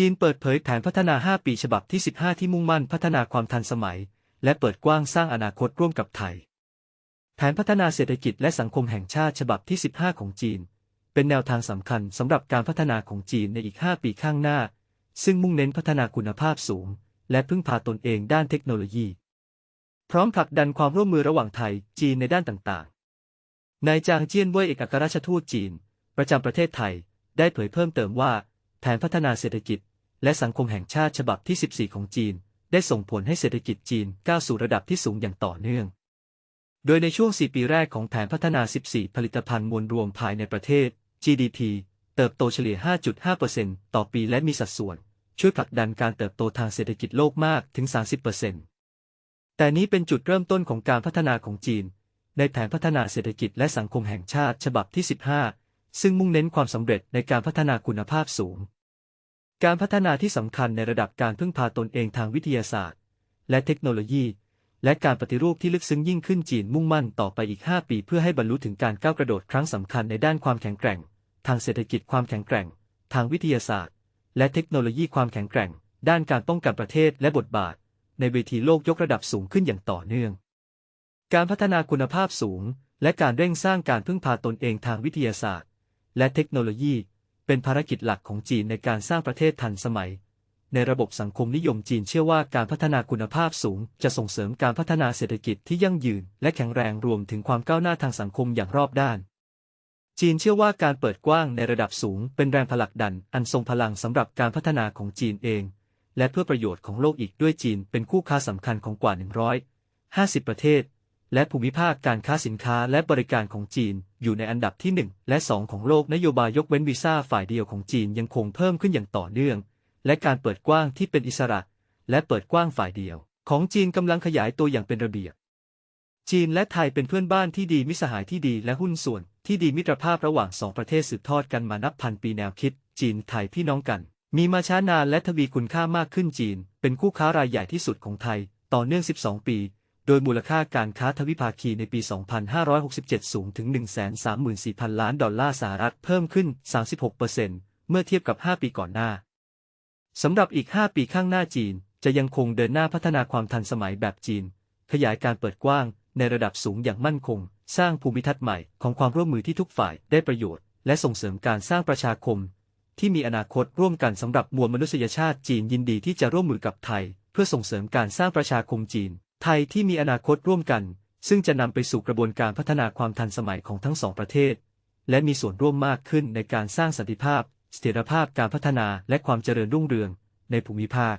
จีนเปิดเผยแผนพัฒนา 5 ปีฉบับที่ 15 ที่มุ่งมั่นพัฒนาความทันสมัย และเปิดกว้างสร้างอนาคตร่วมกับไทย แผนพัฒนาเศรษฐกิจและสังคมแห่งชาติฉบับที่ 15 ของจีน เป็นแนวทางสำคัญสำหรับการพัฒนาของจีนในอีก 5 ปีข้างหน้า ซึ่งมุ่งเน้นพัฒนาคุณภาพสูง และพึ่งพาตนเองด้านเทคโนโลยี พร้อมผลักดันความร่วมมือระหว่างไทย จีนในด้านต่างๆ นายจางเจี้ยนเว่ยเอกอัครราชทูตจีน ประจำประเทศไทย ได้เผยเพิ่มเติมว่า แผนพัฒนาเศรษฐกิจ และสังคมแห่งชาติฉบับที่ 14 ของจีน ได้ส่งผลให้เศรษฐกิจจีนก้าวสู่ระดับที่สูงอย่างต่อเนื่อง โดยในช่วง 4 ปีแรกของแผนพัฒนา 14 ผลิตภัณฑ์มวลรวมภายในประเทศ GDP เติบโตเฉลี่ย 5.5%ต่อปีและมีสัดส่วน ช่วยผลักดันการเติบโตทางเศรษฐกิจโลกมากถึง 30%แต่นี้เป็นจุดเริ่มต้นของการพัฒนาของจีน ในแผนพัฒนาเศรษฐกิจและสังคมแห่งชาติฉบับที่ 15 ซึ่งมุ่งเน้นความสำเร็จในการพัฒนาคุณภาพสูง การพัฒนาที่สำคัญในระดับการพึ่งพาตนเองทางวิทยาศาสตร์ และเทคโนโลยี และการปฏิรูปที่ลึกซึ้งยิ่งขึ้นจีนมุ่งมั่นต่อไปอีก 5 ปี เพื่อให้บรรลุถึงการก้าวกระโดดครั้งสำคัญในด้านความแข็งแกร่ง ทางเศรษฐกิจความแข็งแกร่ง ทางวิทยาศาสตร์ และเทคโนโลยีความแข็งแกร่ง ด้านการป้องกันประเทศและบทบาท ในเวทีโลกยกระดับสูงขึ้นอย่างต่อเนื่อง การพัฒนาคุณภาพสูง และการเร่งสร้างการพึ่งพาตนเองทางวิทยาศาสตร์ และเทคโนโลยี เป็นภารกิจหลักของจีนในการสร้างประเทศทันสมัย ในระบบสังคมนิยมจีนเชื่อว่าการพัฒนาคุณภาพสูง จะส่งเสริมการพัฒนาเศรษฐกิจที่ยั่งยืน และแข็งแรงรวมถึงความก้าวหน้าทางสังคมอย่างรอบด้าน จีนเชื่อว่าการเปิดกว้างในระดับสูง เป็นแรงผลักดัน อันทรงพลังสำหรับการพัฒนาของจีนเอง และเพื่อประโยชน์ของโลกอีกด้วยจีน เป็นคู่ค้าสำคัญของกว่า150 ประเทศ และภูมิภาคการค้าสินค้าและบริการของจีน อยู่ในอันดับที่ 1 และ 2 ของโลกนโยบายยกเว้นวีซ่าฝ่ายเดียวของจีนยังคงเพิ่มขึ้นอย่างต่อเนื่อง และการเปิดกว้างที่เป็นอิสระ และเปิดกว้างฝ่ายเดียว ของจีนกำลังขยายตัวอย่างเป็นระเบียบ จีนและไทยเป็นเพื่อนบ้านที่ดีมิตรสหายที่ดีและหุ้นส่วน ที่ดีมิตรภาพระหว่างสองประเทศสืบทอดกันมานับพันปีแนวคิด จีนไทยพี่น้องกัน มีมาช้านานและทวีคุณค่ามากขึ้นจีน เป็นคู่ค้ารายใหญ่ที่สุดของไทย ต่อเนื่อง 12 ปี โดยมูลค่าการค้าทวิภาคีในปี 2567 สูงถึง 134,000 ล้านดอลลาร์สหรัฐเพิ่มขึ้น 36%เมื่อเทียบกับ 5 ปีก่อนหน้า สำหรับอีก 5 ปีข้างหน้าจีน จะยังคงเดินหน้าพัฒนาความทันสมัยแบบจีน ขยายการเปิดกว้างในระดับสูงอย่างมั่นคง สร้างภูมิทัศน์ใหม่ของความร่วมมือที่ทุกฝ่ายได้ประโยชน์ และส่งเสริมการสร้างประชาคม ที่มีอนาคตร่วมกันสำหรับมวลมนุษยชาติจีนยินดีที่จะร่วมมือกับไทย เพื่อส่งเสริมการสร้างประชาคมจีน ไทยที่มีอนาคตร่วมกัน ซึ่งจะนำไปสู่กระบวนการพัฒนาความทันสมัยของทั้งสองประเทศ และมีส่วนร่วมมากขึ้นในการสร้างสันติภาพ เสถียรภาพการพัฒนาและความเจริญรุ่งเรืองในภูมิภาค